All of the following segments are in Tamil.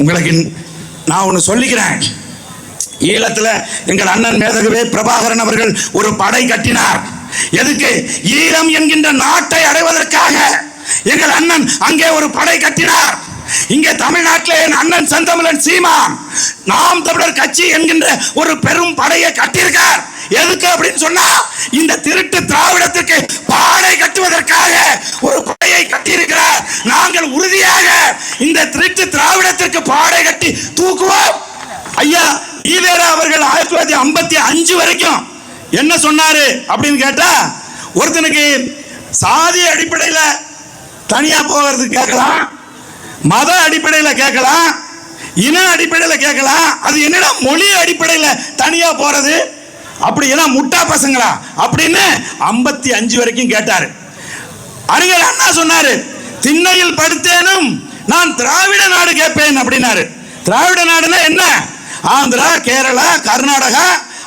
உங்களுக்கு நான் ஒன்று சொல்லிக்கிறேன். ஈழத்தில் எங்கள் அண்ணன் மேதகவே பிரபாகரன் அவர்கள் ஒரு படை கட்டினார். எதுக்கு? ஈழம் என்கின்ற நாட்டை அடைவதற்காக எங்கள் அண்ணன் அங்கே ஒரு படை கட்டினார். இங்கே தமிழ்நாட்டில் என் அண்ணன் செந்தமிழன் சீமான் நாம் தமிழர் கட்சி என்கின்ற ஒரு பெரும் படையை கட்டியிருக்கார். எதுக்கு அப்படின்னு சொன்னா இந்த திருட்டு திராவிடத்திற்கு பாடை கட்டுவதற்காக ஒரு படையை கட்டியிருக்கிறார் நாங்கள் உறுதியாக இந்த திருட்டு திராவிடத்திற்கு பாடை கட்டி தூக்குவோம். ஐயா ஈவேரா அவர்கள் ஆயிரத்தி தொள்ளாயிரத்தி ஐம்பத்தி அஞ்சு வரைக்கும் என்ன சொன்னாரு அப்படின்னு கேட்டா ஒருத்தனுக்கு சாதி அடிப்படையில் தனியா போகிறது கேட்கலாம் மத அடிப்படையில் கேட்கலாம் இன அடிப்படையில் கேட்கலாம் அது என்னடா மொழி அடிப்படையில் தனியா போறது? அப்படி ஏன்னா முட்டா பசங்களா? அப்படின்னு ஐம்பத்தி அஞ்சு வரைக்கும் கேட்டாரு. அறிஞர் அண்ணா சொன்னாரு திண்ணையில் படுத்தேனும் நான் திராவிட நாடு கேட்பேன் அப்படின்னாரு. திராவிட நாடுனா என்ன? ஆந்திரா கேரளா கர்நாடகா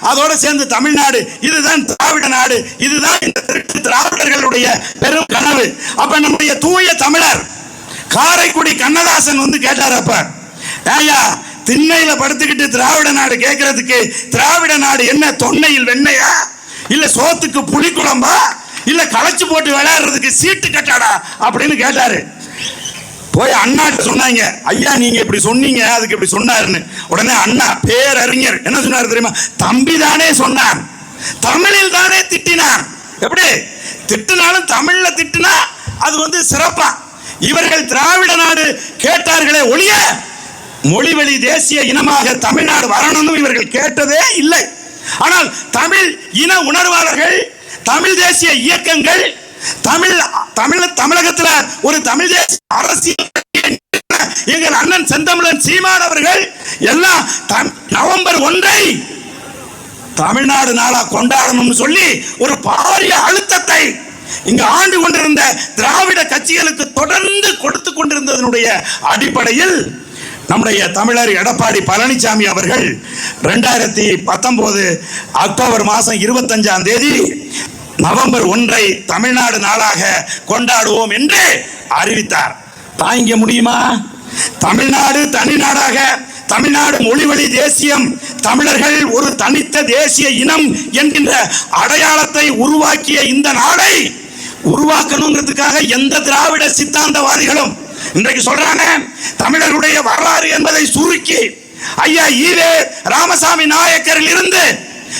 அதோட சேர்ந்து தமிழ்நாடு. இதுதான் திராவிட நாடு. இதுதான் இந்த திருட்டு திராவிடர்களுடைய பெரும் கனவு. அப்ப நம்முடைய தூய தமிழர் காரைக்குடி கண்ணதாசன் வந்து கேட்டார் அப்ப ஏயா திண்ணையில படுத்துக்கிட்டு திராவிட நாடு கேட்கறதுக்கு திராவிட நாடு என்ன தொன்னையில் வெண்ணையா? இல்ல சோத்துக்கு புளிக்குழம்பா? இல்ல களைச்சு போட்டு விளையாடுறதுக்கு சீட்டு கட்டாடா அப்படின்னு கேட்டாரு. போய் அண்ணாட்ட சொன்னாங்க ஐயா நீங்க இப்படி சொன்னீங்க அதுக்கு இப்படி சொன்னாருன்னு. உடனே அண்ணா பேரறிஞர் என்ன சொன்னார் தெரியுமா? தம்பி தானே சொன்னார் தமிழில் தானே திட்டினார் எப்படி? திட்டினாலும் தமிழ்ல திட்டினா அது வந்து சிறப்பா. இவர்கள் திராவிட நாடு கேட்டார்களே ஒழிய மொழிவழி தேசிய இனமாக தமிழ்நாடு வரணும்னு இவர்கள் கேட்டதே இல்லை. ஆனால் தமிழ் இன உணர்வாளர்கள் தமிழ் தேசிய இயக்கங்கள் தமிழ் தமிழ் தமிழகத்தில் ஒரு தமிழ் தேசிய அரசியல் எங்கள் அண்ணன் செந்தமிழன் சீமான் அவர்கள் எல்லாம் தம்- நவம்பர் ஒன்றை தமிழ்நாடு நாளா கொண்டாடணும்னு சொல்லி ஒரு பாரிய அழுத்தத்தை இங்கு ஆண்டு கொண்டிருந்த திராவிட கட்சிகளுக்கு தொடர்ந்து கொடுத்து கொண்டிருந்ததனுடைய அடிப்படையில் நம்முடைய தமிழர் எடப்பாடி பழனிசாமி அவர்கள் ரெண்டாயிரத்தி பத்தொன்பது அக்டோபர் மாதம் இருபத்தஞ்சாம் தேதி நவம்பர் ஒன்றை தமிழ்நாடு நாளாக கொண்டாடுவோம் என்று அறிவித்தார். தாங்க முடியுமா? தமிழ்நாடு தனி நாடாக தமிழ்நாடு மொழிவழி தேசியம் தமிழர்கள் ஒரு தனித்த தேசிய இனம் என்கின்ற அடையாளத்தை உருவாக்கிய இந்த நாடை உருவாக்கணுங்கிறதுக்காக எந்த திராவிட சித்தாந்தவாதிகளும் இன்றைக்கு சொல்றாங்க தமிழருடைய வரலாறு என்பதை சுருக்கி ஐயா ஈவே ராமசாமி நாயக்கரில் இருந்து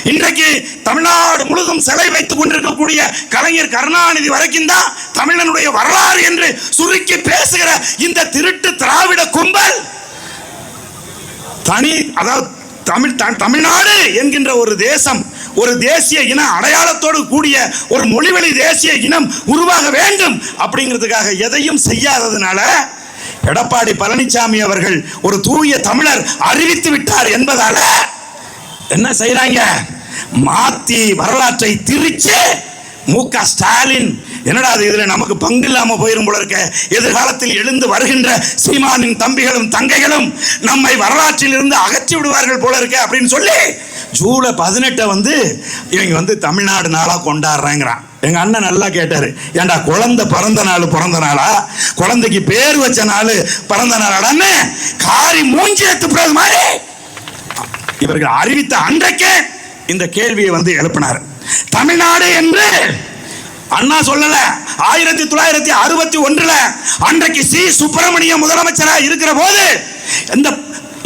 இன்றைக்கு தமிழ்நாடு முழுதும் சிலை வைத்துக் கொண்டிருக்கக்கூடிய கலைஞர் கருணாநிதி வரைக்கும் தான் தமிழனுடைய வரலாறு என்று சுருக்கி பேசுகிற இந்த திருட்டு திராவிட கும்பல் தனி அதாவது தமிழ் தமிழ்நாடு என்கின்ற ஒரு தேசம் ஒரு தேசிய இன அடையாளத்தோடு கூடிய ஒரு மொழிவழி தேசிய இனம் உருவாக வேண்டும் அப்படிங்கிறதுக்காக எதையும் செய்யாததுனால எடப்பாடி பழனிசாமி அவர்கள் ஒரு தூய தமிழர் அறிவித்து விட்டார் என்பதால என்ன செய்யறாங்க மாத்தி வரலாற்றை திரிச்சு மு க ஸ்டாலின் என்னடா அது இதில் நமக்கு பங்கு இல்லாமல் போயிரும் போல இருக்க எதிர்காலத்தில் எழுந்து வருகின்ற சீமானின் தம்பிகளும் தங்கைகளும் நம்மை வரலாற்றில் இருந்து அகற்றி விடுவார்கள் போல இருக்க அப்படின்னு சொல்லி ஜூலை பதினெட்டை வந்து இவங்க வந்து தமிழ்நாடு நாளாக கொண்டாடுறேங்கிறான். எங்கள் அண்ணன் நல்லா கேட்டார் ஏன்டா குழந்தை பிறந்த நாள் பிறந்த நாளா? குழந்தைக்கு பேர் வச்ச நாள் பிறந்த நாளாடான்னு காரி மூஞ்சி துப்புறது மாதிரி. இவர்கள் அறிவித்த அன்றைக்கே இந்த கேள்வியை வந்து எழுப்பினார். தமிழ்நாடு என்று அண்ணா சொல்லல ஆயிரத்தி தொள்ளாயிரத்தி அறுபத்தி ஒன்றுல அன்றைக்கு சி. சுப்பிரமணியம் முதலமைச்சராக இருக்கிற போது இந்த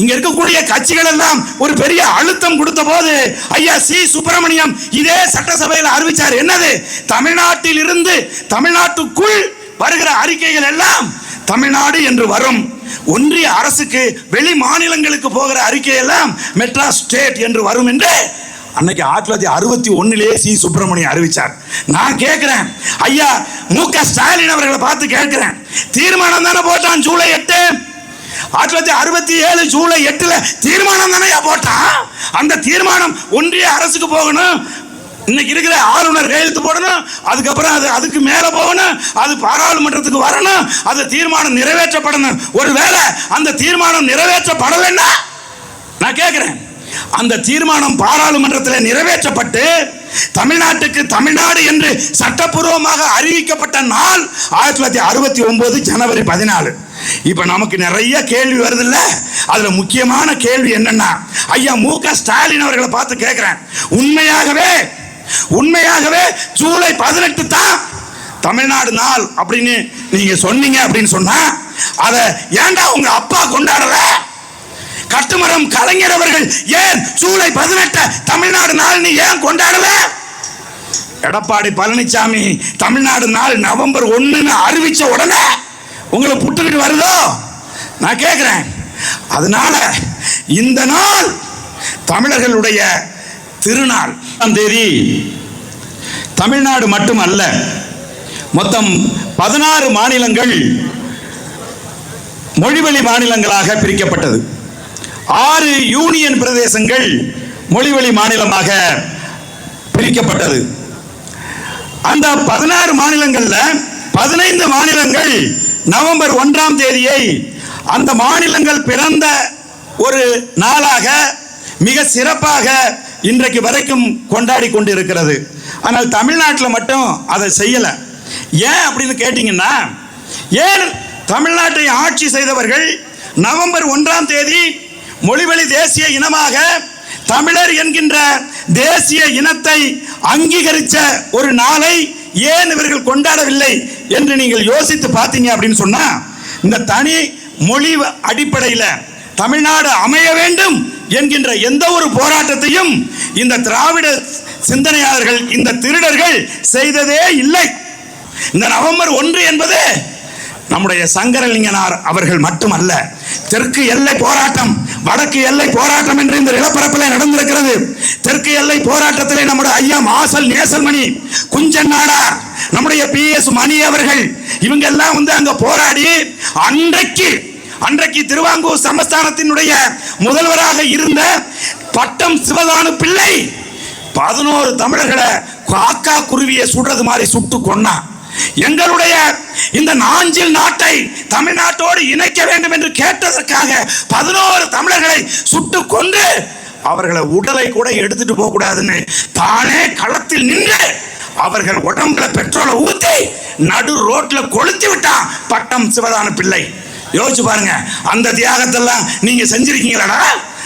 இங்க இருக்கக்கூடிய கட்சிகள் எல்லாம் ஒரு பெரிய அழுத்தம் கொடுத்த போது ஐயா சி சுப்பிரமணியம் இதே சட்டசபையில் அறிவிச்சார். என்னது? தமிழ்நாட்டில் இருந்து தமிழ்நாட்டுக்குள் வருகிற அறிக்கைகள் எல்லாம் தமிழ்நாடு என்று வரும். ஒன்றிய அரசுக்கு வெளி மாநிலங்களுக்கு போகிற அறிக்கை எல்லாம் மெட்ராஸ் ஸ்டேட் என்று வரும் என்று அன்னைக்கு ஆயிரத்தி தொள்ளாயிரத்தி அறுபத்தி ஒன்னிலேயே சி சுப்பிரமணியம் அறிவிச்சார். நான் கேட்கிறேன். ஐயா மு க ஸ்டாலின் அவர்களை பார்த்து கேட்கிறேன். தீர்மானம் தானே போட்டான் ஜூலை எட்டு. ஆயிரத்தி தொள்ளாயிரத்தி அறுபத்தி ஏழு ஜூலை எட்டில் தீர்மானம் தானே போட்டான் அந்த தீர்மானம் ஒன்றிய அரசுக்கு போகணும். இன்னைக்கு இருக்கிற ஆளுநர் கையெழுத்து போடணும். அதுக்கப்புறம் அது அதுக்கு மேலே போகணும். அது பாராளுமன்றத்துக்கு வரணும். அது தீர்மானம் நிறைவேற்றப்படணும். ஒருவேளை அந்த தீர்மானம் நிறைவேற்றப்படலைன்னா நான் கேட்குறேன் அந்த தீர்மானம் பாராளுமன்றத்தில் நிறைவேற்றப்பட்டு தமிழ்நாட்டுக்கு தமிழ்நாடு என்று சட்டப்பூர்வமாக அறிவிக்கப்பட்ட நாள் ஆயிரத்தி தொள்ளாயிரத்தி அறுபத்தி ஒன்பது ஜனவரி பதினாலு. இப்போ நமக்கு நிறைய கேள்வி வருது இல்லை அதில் முக்கியமான கேள்வி என்னன்னா ஐயா மு க ஸ்டாலின் அவர்களை பார்த்து கேட்குறேன் உண்மையாகவே உண்மையாகவே ஜூலை பதினெட்டு தான் தமிழ்நாடு நாள் அப்படின்னு நீங்க சொன்னீங்க அப்படின்னு சொன்னா அதை ஏன்டா உங்க அப்பா கொண்டாடல? கட்டுமரம் கலைஞர் அவர்கள் ஏன் ஜூலை பதினெட்டு தமிழ்நாடு நாள் நீ ஏன் கொண்டாடல? எடப்பாடி பழனிசாமி தமிழ்நாடு நாள் நவம்பர் ஒன்றுன்னு அறிவிச்ச உடனே உங்களை புட்டுக்கிட்டு வருதோ? நான் கேட்குறேன் அதனால இந்த நாள் தமிழர்களுடைய திருநாள். தேதி. தமிழ்நாடு மட்டுமல்ல மொத்தம் பதினாறு மாநிலங்கள் மொழிவழி மாநிலங்களாக பிரிக்கப்பட்டது. ஆறு யூனியன் பிரதேசங்கள் மொழிவழி மாநிலமாக பிரிக்கப்பட்டது. அந்த பதினாறு மாநிலங்களில் பதினைந்து மாநிலங்கள் நவம்பர் ஒன்றாம் தேதியை அந்த மாநிலங்கள் பிறந்த ஒரு நாளாக மிக சிறப்பாக இன்றைக்கு வரைக்கும் கொண்டாடி கொண்டு இருக்கிறது ஆனால் தமிழ்நாட்டில் மட்டும் அதை செய்யலை. ஏன் அப்படின்னு கேட்டிங்கன்னா ஏன் தமிழ்நாட்டை ஆட்சி செய்தவர்கள் நவம்பர் ஒன்றாம் தேதி மொழிவழி தேசிய இனமாக தமிழர் என்கின்ற தேசிய இனத்தை அங்கீகரித்த ஒரு நாளை ஏன் இவர்கள் கொண்டாடவில்லை என்று நீங்கள் யோசித்து பார்த்தீங்க அப்படின்னு சொன்னா இந்த தனி மொழி அடிப்படையில் தமிழ்நாடு அமைய வேண்டும் என்கின்ற எந்த ஒரு போராட்டத்தையும் இந்த திராவிட சிந்தனையாளர்கள் இந்த திருடர்கள் செய்ததே இல்லை. இந்த நவம்பர் ஒன்று என்பது நம்முடைய சங்கரலிங்கனார் அவர்கள் மட்டுமல்ல தெற்கு எல்லை போராட்டம் வடக்கு எல்லை போராட்டம் என்று இந்த நிலப்பரப்பில் நடந்திருக்கிறது. தெற்கு எல்லை போராட்டத்திலே நம்முடைய ஐயா மாசல் நேசல்மணி குஞ்சன் நாடார் நம்முடைய பி எஸ் மணி அவர்கள் இவங்க எல்லாம் வந்து அங்க போராடி அன்றைக்கு அன்றைக்கு திருவாங்கூர் சமஸ்தானத்தினுடைய முதல்வராக இருந்த பட்டம் சிவதானு பிள்ளை பதினோரு தமிழர்களை காக்கா குருவியை சுடுறது மாதிரி சுட்டு கொன்னான். எங்களுடைய இந்த நாஞ்சில் நாட்டை தமிழ்நாட்டோடு இணைக்க வேண்டும் என்று கேட்டதற்காக பதினோரு தமிழர்களை சுட்டு கொண்டு அவர்களை உடலை கூட எடுத்துட்டு போக கூடாதுன்னு தானே களத்தில் நின்று அவர்கள் உடம்புல பெட்ரோலை ஊத்தி நடு ரோட்ல கொளுத்தி விட்டான் பட்டம் சிவதான பிள்ளை. யோசிச்சு பாருங்க அந்த தியாகத்தெல்லாம் நீங்க செஞ்சிருக்கீங்களாடா?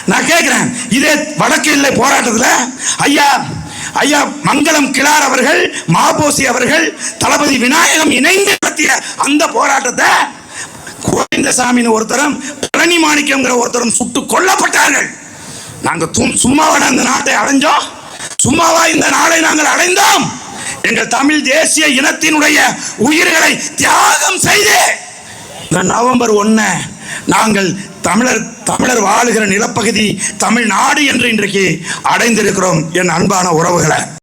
நான் கேட்கிறேன் இதே வடக்கு இல்லை போராட்டத்தில் ஐயா ஐயா மங்களம் கிளார் அவர்கள் மாபோசி அவர்கள் தளபதி விநாயகம் இணைந்து நடத்திய அந்த போராட்டத்தை கோவிந்தசாமின்னு ஒருத்தரும் பழனி மாணிக்கம்ங்கிற ஒருத்தரும் சுட்டு கொல்லப்பட்டார்கள். நாங்க தும்- சும்மாவாடா அந்த நாட்டை அடைஞ்சோம்? சும்மாவா இந்த நாளை நாங்கள் அடைந்தோம்? எங்கள் தமிழ் தேசிய இனத்தினுடைய உயிர்களை தியாகம் செய்து இந்த நவம்பர் ஒண்ணு நாங்கள் தமிழர் தமிழர் வாழுகிற நிலப்பகுதி தமிழ்நாடு என்று இன்றைக்கு அடைந்திருக்கிறோம் என் அன்பான உறவுகளை.